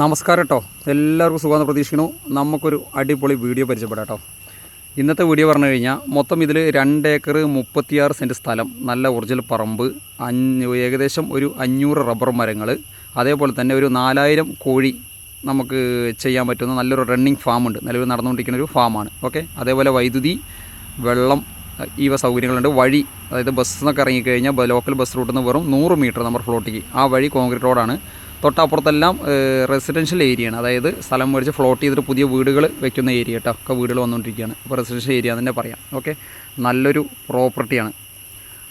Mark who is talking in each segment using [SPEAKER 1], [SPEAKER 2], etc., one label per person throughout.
[SPEAKER 1] നമസ്കാരം കേട്ടോ എല്ലാവർക്കും സുഖമെന്ന് പ്രതീക്ഷിക്കുന്നു. നമുക്കൊരു അടിപൊളി വീഡിയോ പരിചയപ്പെടാം കേട്ടോ ഇന്നത്തെ വീഡിയോ പറഞ്ഞു കഴിഞ്ഞാൽ മൊത്തം ഇതിൽ രണ്ട് ഏക്കർ മുപ്പത്തിയാറ് സെന്റ് സ്ഥലം നല്ല ഒറിജിനൽ പറമ്പ് അഞ്ഞൂ ഏകദേശം ഒരു അഞ്ഞൂറ് റബ്ബർ മരങ്ങൾ അതേപോലെ തന്നെ ഒരു നാലായിരം കോഴി നമുക്ക് ചെയ്യാൻ പറ്റുന്ന നല്ലൊരു റണ്ണിങ് ഫാമുണ്ട് നിലവിൽ നടന്നുകൊണ്ടിരിക്കുന്ന ഒരു ഫാമാണ് ഓക്കെ അതേപോലെ വൈദ്യുതി വെള്ളം ഇവ സൗകര്യങ്ങളുണ്ട്. വഴി അതായത് ബസ് നിന്നൊക്കെ ഇറങ്ങിക്കഴിഞ്ഞാൽ ലോക്കൽ ബസ് റൂട്ടിൽ നിന്ന് വെറും നൂറ് മീറ്റർ നമ്മുടെ ഫ്ലോട്ടിക്ക് ആ വഴി കോൺക്രീറ്റ് റോഡാണ് തൊട്ടപ്പുറത്തെല്ലാം റെസിഡൻഷ്യൽ ഏരിയ ആണ്. അതായത് സ്ഥലം മേടിച്ച് ഫ്ലോട്ട് ചെയ്തിട്ട് പുതിയ വീടുകൾ വെക്കുന്ന ഏരിയ കേട്ടോ ഒക്കെ വീടുകൾ വന്നുകൊണ്ടിരിക്കുകയാണ്. അപ്പോൾ റെസിഡൻഷ്യൽ ഏരിയ തന്നെ പറയാം. ഓക്കെ നല്ലൊരു പ്രോപ്പർട്ടിയാണ്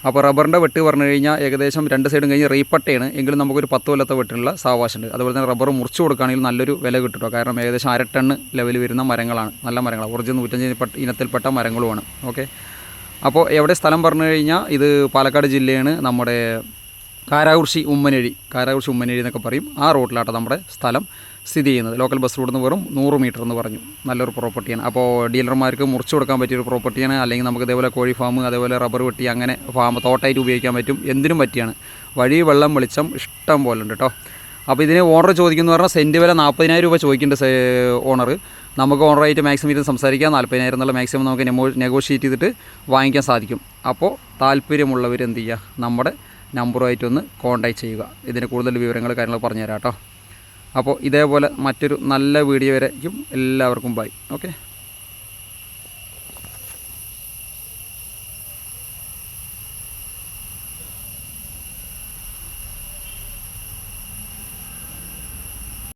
[SPEAKER 1] അപ്പോൾ റബ്ബറിന്റെ വെട്ട് പറഞ്ഞു കഴിഞ്ഞാൽ ഏകദേശം രണ്ട് സൈഡും കഴിഞ്ഞ് റീപ്പട്ടയാണ്. എങ്കിലും നമുക്കൊരു പത്ത് കൊല്ലത്തെ വെട്ടിനുള്ള സാവകാശമുണ്ട് അതുപോലെ തന്നെ റബ്ബർ മുറിച്ച് കൊടുക്കുകയാണെങ്കിൽ നല്ലൊരു വില കിട്ടും കാരണം ഏകദേശം അര ലെവൽ വരുന്ന മരങ്ങളാണ്. നല്ല മരങ്ങളാണ്. ഒറിജിനൽ നൂറ്റഞ്ച് ഇനത്തിൽപ്പെട്ട മരങ്ങളുമാണ്. ഓക്കെ അപ്പോൾ എവിടെ സ്ഥലം പറഞ്ഞു കഴിഞ്ഞാൽ ഇത് പാലക്കാട് ജില്ലയാണ്. നമ്മുടെ കാരാകുർശി ഉമ്മനഴി കാരാകുർശി ഉമ്മനഴി എന്നൊക്കെ പറയും. ആ റോഡിലാട്ടാണ് നമ്മുടെ സ്ഥലം സ്ഥിതി ചെയ്യുന്നത്. ലോക്കൽ ബസ് റോഡിൽ നിന്ന് വെറും നൂറ് മീറ്റർ എന്ന് പറഞ്ഞു. നല്ലൊരു പ്രോപ്പർട്ടിയാണ്. അപ്പോൾ ഡീലർമാർക്ക് മുറിച്ചു കൊടുക്കാൻ പറ്റിയൊരു പ്രോപ്പർട്ടിയാണ്. അല്ലെങ്കിൽ നമുക്ക് ഇതേപോലെ കോഴി ഫാം അതേപോലെ റബ്ബർ വെട്ടി അങ്ങനെ ഫാം തോട്ടായിട്ട് ഉപയോഗിക്കാൻ പറ്റും. എന്തിനും പറ്റിയാണ്. വഴി വെള്ളം വെളിച്ചം ഇഷ്ടം പോലെ ഉണ്ട് കേട്ടോ. അപ്പോൾ ഇതിന് ഓണർ ചോദിക്കുന്നു പറഞ്ഞാൽ സെന്റ് വില നാൽപ്പതിനായിരം രൂപ ചോദിക്കുന്നുണ്ട് ഓണർ നമുക്ക് ഓണറായിട്ട് മാക്സിമം ഇരുന്ന് സംസാരിക്കാം. നാൽപ്പതിനായിരം എന്നുള്ള മാക്സിമം നമുക്ക് നെമോ നെഗോഷിയേറ്റ് ചെയ്തിട്ട് വാങ്ങിക്കാൻ സാധിക്കും. അപ്പോൾ താല്പര്യമുള്ളവർ എന്ത് ചെയ്യുക? നമ്മുടെ നമ്പറുമായിട്ടൊന്ന് കോൺടാക്ട് ചെയ്യുക. ഇതിന് കൂടുതൽ വിവരങ്ങൾ കാര്യങ്ങൾ പറഞ്ഞുതരാം കേട്ടോ. അപ്പോൾ ഇതേപോലെ മറ്റൊരു നല്ല വീഡിയോ വരെയും എല്ലാവർക്കും ബൈ. ഓക്കെ?